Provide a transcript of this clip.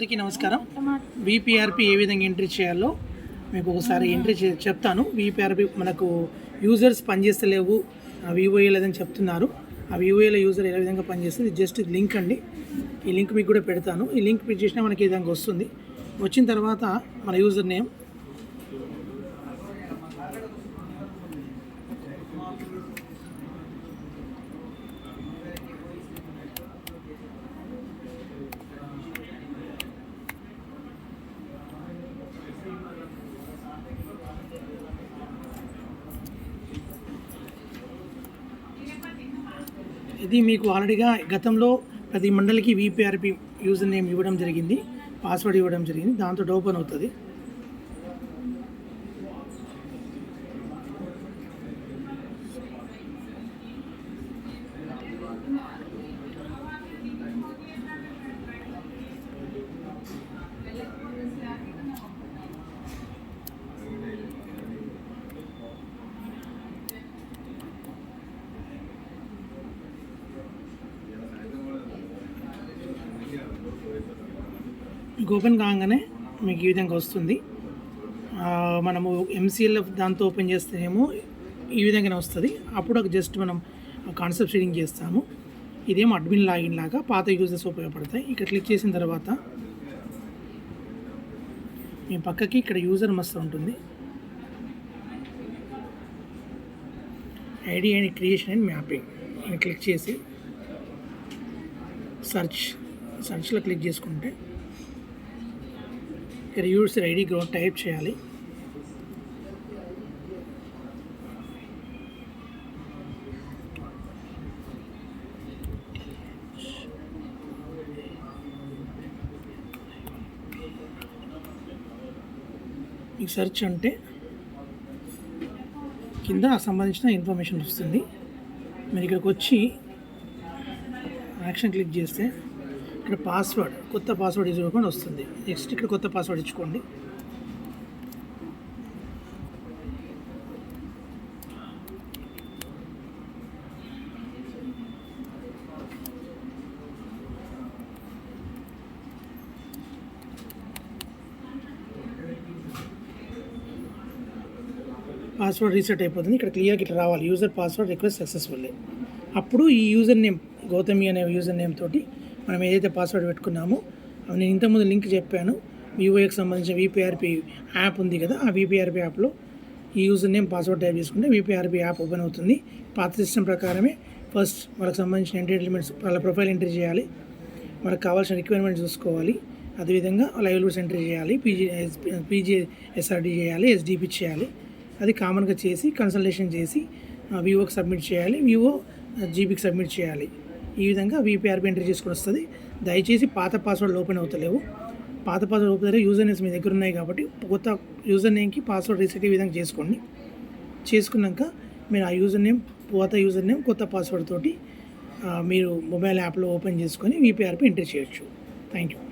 అందరికీ నమస్కారం. విపిఆర్పి ఏ విధంగా ఎంట్రీ చేయాలో మీకు ఒకసారి ఎంట్రీ చెప్తాను. విపిఆర్పి మనకు యూజర్స్ పనిచేస్తలేవు వివోఏ లేదని చెప్తున్నారు. ఆ వివోఏల యూజర్ ఏ విధంగా పనిచేస్తుంది జస్ట్ లింక్ అండి. ఈ లింక్ మీకు కూడా పెడతాను. ఈ లింక్ క్లిక్ చేసినా మనకి ఈ విధంగా వస్తుంది? వచ్చిన తర్వాత మన యూజర్ నేమ్ ఇది మీకు ఆల్రెడీగా గతంలో ప్రతి మండలికి విపిఆర్పి యూజర్ నేమ్ ఇవ్వడం జరిగింది పాస్వర్డ్ ఇవ్వడం జరిగింది దాంతో ఓపెన్ అవుతుంది. మీకు ఓపెన్ కాగానే మీకు ఈ విధంగా వస్తుంది. మనము ఎంసీఎల్ఎఫ్ దాంతో ఓపెన్ చేస్తేనేమో ఈ విధంగానే వస్తుంది. అప్పుడు ఒక జస్ట్ మనం కాన్సెప్ట్ షేడింగ్ చేస్తాము. ఇదేమో అడ్మిన్ లాగిన్ లాగా పాత యూజర్స్ ఉపయోగపడతాయి. ఇక్కడ క్లిక్ చేసిన తర్వాత మీ పక్కకి ఇక్కడ యూజర్ మస్తు ఉంటుంది. ID and creation and mapping. Click చేసి సర్చ్ సర్చ్లో క్లిక్ చేసుకుంటే ఇక్కడ ఐడి గ్రౌండ్ టైప్ చేయాలి. ఈ సెర్చ్ అంటే కింద సంబంధించిన ఇన్ఫర్మేషన్ వస్తుంది. మీరు ఇక్కడికి వచ్చి యాక్షన్ క్లిక్ చేస్తే ఇక్కడ పాస్వర్డ్ కొత్త పాస్వర్డ్ ఇచ్చుకోకుండా వస్తుంది. నెక్స్ట్ ఇక్కడ కొత్త పాస్వర్డ్ ఇచ్చుకోండి. పాస్వర్డ్ రీసెట్ అయిపోతుంది. ఇక్కడ క్లియర్గా ఇట్లా రావాలి. యూజర్ పాస్వర్డ్ రిక్వెస్ట్ సక్సెస్ఫుల్లీ అప్పుడు ఈ యూజర్ నేమ్ గౌతమి అనే యూజర్ నేమ్ తోటి మనం ఏదైతే పాస్వర్డ్ పెట్టుకున్నామో అవి నేను ఇంతకుముందు లింక్ చెప్పాను. వివోఏకి సంబంధించిన విపిఆర్పి యాప్ ఉంది కదా ఆ విపిఆర్పి యాప్లో ఈ యూజర్ నేమ్ పాస్వర్డ్ టైప్ చేసుకుంటే విపిఆర్పి యాప్ ఓపెన్ అవుతుంది. పాత సిస్టమ్ ప్రకారమే ఫస్ట్ వాళ్ళకి సంబంధించిన ఎంటర్టైన్మెంట్స్ వాళ్ళ ప్రొఫైల్ ఎంట్రీ చేయాలి. వాళ్ళకి కావాల్సిన రిక్వైర్మెంట్స్ చూసుకోవాలి. అదేవిధంగా లైవ్లీస్ ఎంట్రీ చేయాలి. పీజీ పీజీ ఎస్ఆర్డి చేయాలి ఎస్డిపి చేయాలి. అది కామన్గా చేసి కన్సల్టేషన్ చేసి వివోకి సబ్మిట్ చేయాలి. వివో జీబీకి సబ్మిట్ చేయాలి. ఈ విధంగా విపిఆర్పి ఎంట్రీ చేసుకొని వస్తుంది. దయచేసి పాత పాస్వర్డ్ ఓపెన్ అవుతలేవు. పాత పాస్వర్డ్ ఓపెన్ అయితే యూజర్ నేమ్స్ మీ దగ్గర ఉన్నాయి కాబట్టి కొత్త యూజర్ నేమ్కి పాస్వర్డ్ రీసెట్ ఈ విధంగా చేసుకోండి. చేసుకున్నాక మీరు ఆ యూజర్ నేమ్ పాత యూజర్ నేమ్ కొత్త పాస్వర్డ్ తోటి మీరు మొబైల్ యాప్లో ఓపెన్ చేసుకొని విపిఆర్పి ఎంటర్ చేయొచ్చు. Thank you